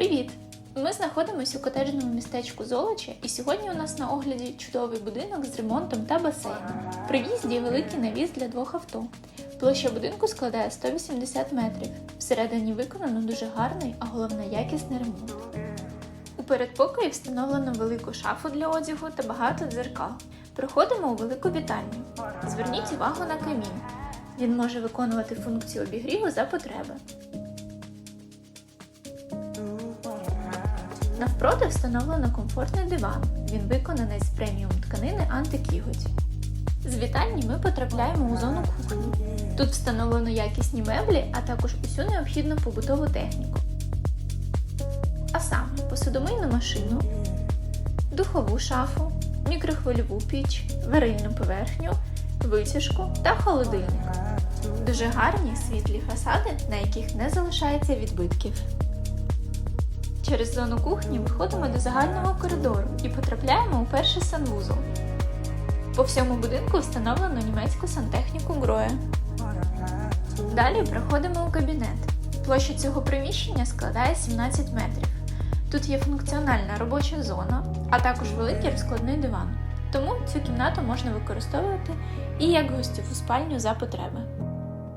Привіт! Ми знаходимося у котеджному містечку Золоча, і сьогодні у нас на огляді чудовий будинок з ремонтом та басейном. При в'їзді великий навіс для двох авто. Площа будинку складає 180 метрів. Всередині виконано дуже гарний, а головне якісний ремонт. У передпокої встановлено велику шафу для одягу та багато дзеркал. Проходимо у велику вітальню. Зверніть увагу на камін. Він може виконувати функцію обігріву за потреби. Навпроти встановлено комфортний диван. Він виконаний з преміум тканини антикіготь. З вітальні ми потрапляємо у зону кухні. Тут встановлено якісні меблі, а також усю необхідну побутову техніку. А саме посудомийну машину, духову шафу, мікрохвильову піч, варильну поверхню, витяжку та холодильник. Дуже гарні світлі фасади, на яких не залишається відбитків. Через зону кухні виходимо до загального коридору і потрапляємо у перший санвузол. По всьому будинку встановлено німецьку сантехніку Гроя. Далі проходимо у кабінет. Площа цього приміщення складає 17 метрів. Тут є функціональна робоча зона, а також великий розкладний диван. Тому цю кімнату можна використовувати і як гостьову спальню за потреби.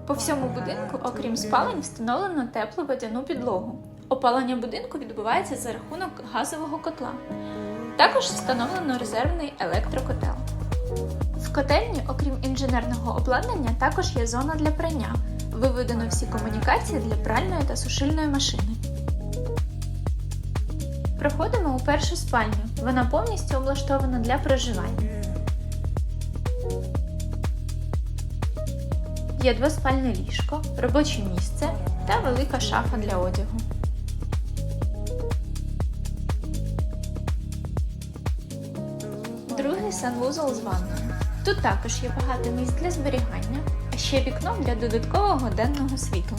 По всьому будинку, окрім спалень, встановлено теплу водяну підлогу. Опалення будинку відбувається за рахунок газового котла. Також встановлено резервний електрокотел. В котельні, окрім інженерного обладнання, також є зона для прання. Виведено всі комунікації для пральної та сушильної машини. Проходимо у першу спальню. Вона повністю облаштована для проживання. Є двоспальне ліжко, робоче місце та велика шафа для одягу. Санвузол з ванною. Тут також є багато місць для зберігання, а ще вікно для додаткового денного світла.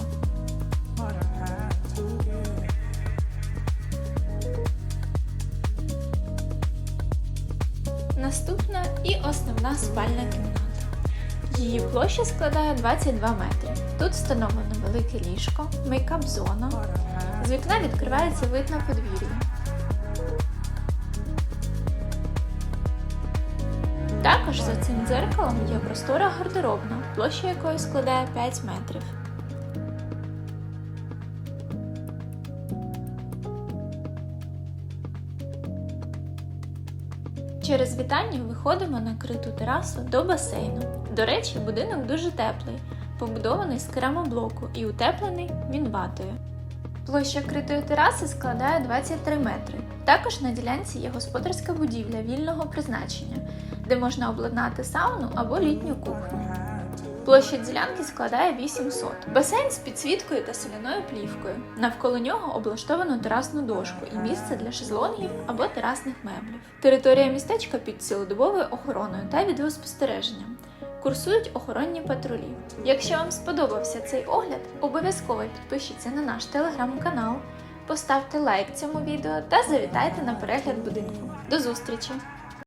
Наступна і основна спальна кімната. Її площа складає 22 метри. Тут встановлено велике ліжко, мейкап-зона. З вікна відкривається вид на подвір'я. Також за цим дзеркалом є простора гардеробна, площа якої складає 5 метрів. Через вітальню виходимо на криту терасу до басейну. До речі, будинок дуже теплий, побудований з керамоблоку і утеплений він. Площа критої тераси складає 23 метри. Також на ділянці є господарська будівля вільного призначення, де можна обладнати сауну або літню кухню. Площа ділянки складає 800. Басейн з підсвіткою та соляною плівкою. Навколо нього облаштовано терасну дошку і місце для шезлонгів або терасних меблів. Територія містечка під цілодобовою охороною та відеоспостереженням. Курсують охоронні патрулі. Якщо вам сподобався цей огляд, обов'язково підпишіться на наш телеграм-канал, поставте лайк цьому відео та завітайте на перегляд будинку. До зустрічі!